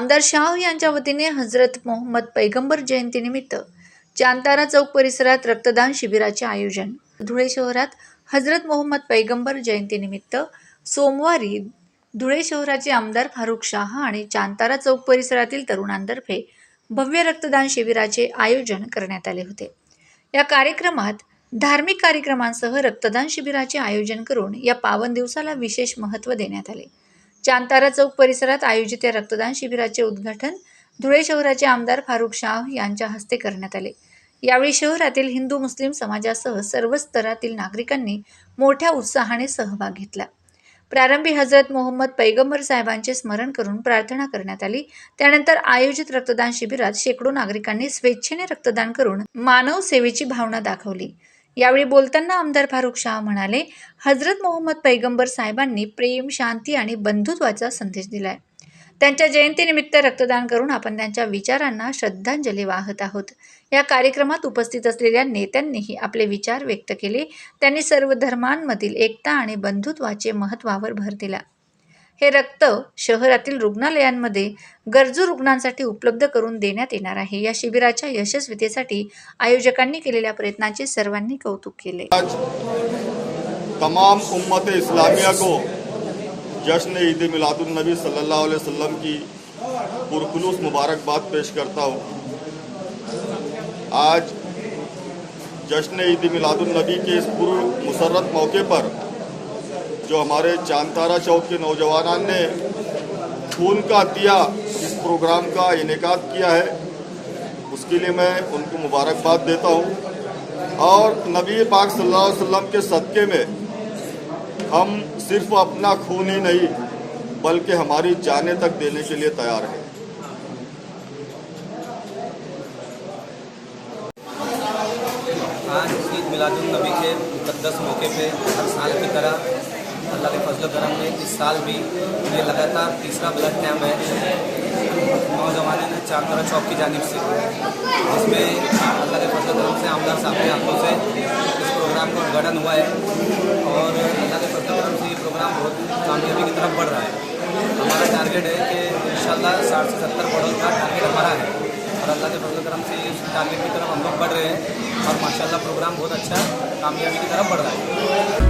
आमदार शाह यांच्या वतीने हजरत मोहम्मद पैगंबर जयंतीनिमित्त चांतारा चौक परिसरात रक्तदान शिबिराचे आयोजन. धुळे शहरात हजरत मोहम्मद पैगंबर जयंतीनिमित्त सोमवारी धुळे शहराचे आमदार फारुख शाह आणि चांतारा चौक परिसरातील तरुणांतर्फे भव्य रक्तदान शिबिराचे आयोजन करण्यात आले होते. या कार्यक्रमात धार्मिक कार्यक्रमांसह रक्तदान शिबिराचे आयोजन करून या पावन दिवसाला विशेष महत्त्व देण्यात आले. चांतारा चौक परिसरात आयोजित या रक्तदान शिबिराचे उद्घाटन धुळे शहराचे आमदार फारुख शाह यांच्या हस्ते करण्यात आले. यावेळी शहरातील हिंदू मुस्लिम समाजासह सर्व स्तरातील नागरिकांनी मोठ्या उत्साहाने सहभाग घेतला. प्रारंभी हजरत मोहम्मद पैगंबर साहेबांचे स्मरण करून प्रार्थना करण्यात आली. त्यानंतर आयोजित रक्तदान शिबिरात शेकडो नागरिकांनी स्वेच्छेने रक्तदान करून मानव सेवेची भावना दाखवली. यावेळी बोलताना आमदार फारुख शाह म्हणाले हजरत मोहम्मद पैगंबर साहेबांनी प्रेम शांती आणि बंधुत्वाचा संदेश दिलाय. त्यांच्या जयंतीनिमित्त रक्तदान करून आपण त्यांच्या विचारांना श्रद्धांजली वाहत आहोत. या कार्यक्रमात उपस्थित असलेल्या नेत्यांनीही आपले विचार व्यक्त केले. त्यांनी सर्व धर्मांमधील एकता आणि बंधुत्वाचे महत्त्वावर भर दिला. हे रक्त शहरातील रुग्णालयांमध्ये गरजू रुग्णांसाठी उपलब्ध करून देण्यात येणार आहे. या शिबिराच्या यशस्वीतेसाठी आयोजकांनी केलेल्या प्रयत्नांचे सर्वांनी कौतुक केले. तमाम उम्मत इस्लामिया को जश्न ईद मिलादुलनबी सल्लल्लाहु अलैहि वसल्लम की पुरखलूस मुबारकबाद पेश करता हूँ। आज जश्न ईद मिलादुलनबी के इस पूर्व मुसरत मौके पर जो हमारे चांतारा चौक के नौजवान ने खून का दिया, इस प्रोग्राम का इनका किया है। उसके लिए मैं उनको मुबारकबाद देता हूँ। और नबी पाक सल्लल्लाहु अलैहि वसल्लम के सदक़े में हम सिर्फ़ अपना खून ही नहीं, बल्कि हमारी जानें तक देने के लिए तैयार हैं। आज ईद मिलादुलनबी के मुकद्दस मौके पे हर साल की तरह अल्लाह के फजल करम में इस साल भी ये लगातार तीसरा ब्लड कैम्प है। नौजवान ने चांदरा चौक की जानब से। जिसमें अल्लाह के फजल करम से आमदार साहब के हाथों से इस प्रोग्राम का उद्घाटन हुआ है और अल्लाह के फजल करम से ये प्रोग्राम बहुत कामयाबी की तरफ़ बढ़ रहा है। हमारा टारगेट है कि इंशाल्लाह साठ से सत्तर करोड़ का टारगेट हमारा है और अल्लाह के फजल करम से इस टारगेट की तरफ़ हम लोग बढ़ रहे हैं और माशाल्लाह प्रोग्राम बहुत अच्छा कामयाबी की तरफ़ बढ़ रहा है।